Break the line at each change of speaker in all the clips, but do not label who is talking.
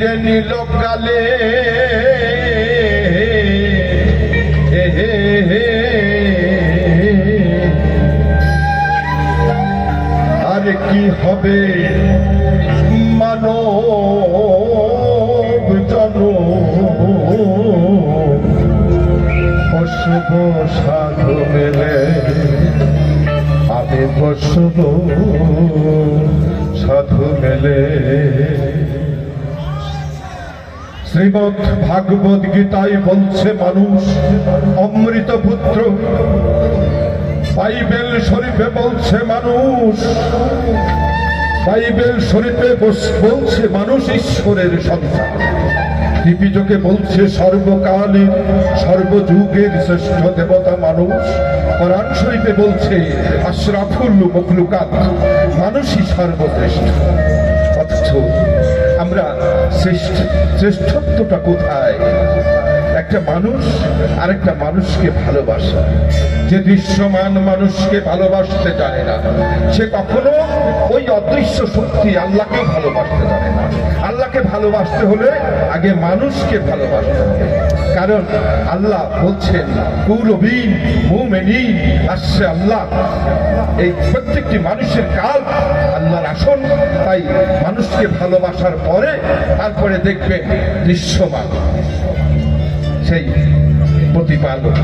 ঘিরে নিল কালে। আর কি হবে মানব জন অশুভ সাধু মেলে। আমি বসব সাধু মেলে। শ্রীমৎ ভাগবত গীতায় বলছে মানুষ অমৃত পুত্র বাইবেল শরীফে বলছে মানুষ, বাইবেল শরীফে বলছে মানুষ ঈশ্বরের সন্তান। ত্রিপিটকে বলছে সর্বকালের সর্বযুগের শ্রেষ্ঠ দেবতা মানুষ। কোরআন শরীফে বলছে, আশরাফুল মখলুকাত, মানুষই সর্বশ্রেষ্ঠ। অথচ আমরা শ্রেষ্ঠ শ্রেষ্ঠত্বটা কোথায়? একটা মানুষ আরেকটা মানুষকে ভালোবাসা। যে দৃশ্যমান মানুষকে ভালোবাসতে জানে না, সে কখনো ওই অদৃশ্য শক্তি আল্লাহকে ভালোবাসতে জানে না। আল্লাহকে ভালোবাসতে হলে আগে মানুষকে ভালোবাসতে হবে। কারণ আল্লাহ বলছেন কুরবিন মুমেনিন আসছে আল্লাহ এই প্রত্যেকটি মানুষের কাল আল্লাহর আসন তাই মানুষকে ভালোবাসার পরে তারপরে দেখবে দৃশ্যমান সেই প্রতিপালক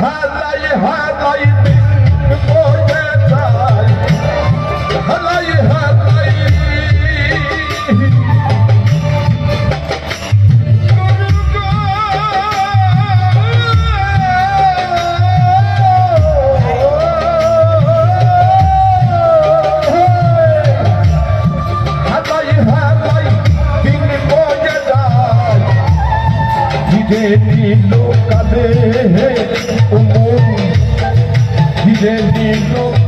হালাই হালাই ধীরে নীল কালে উমন ধীরে নীল কালে আর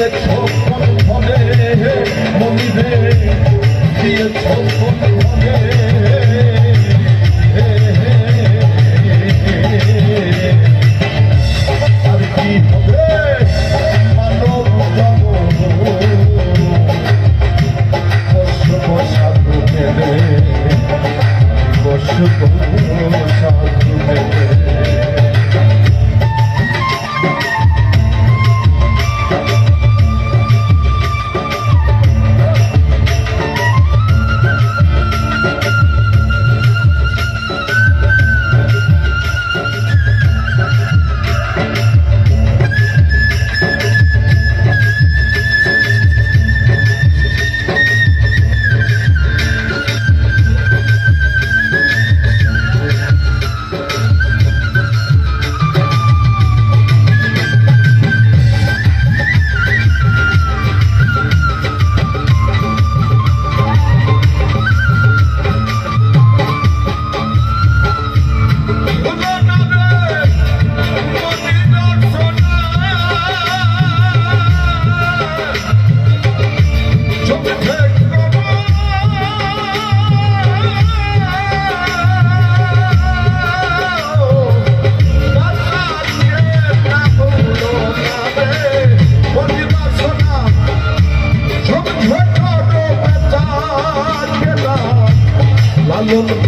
that Dios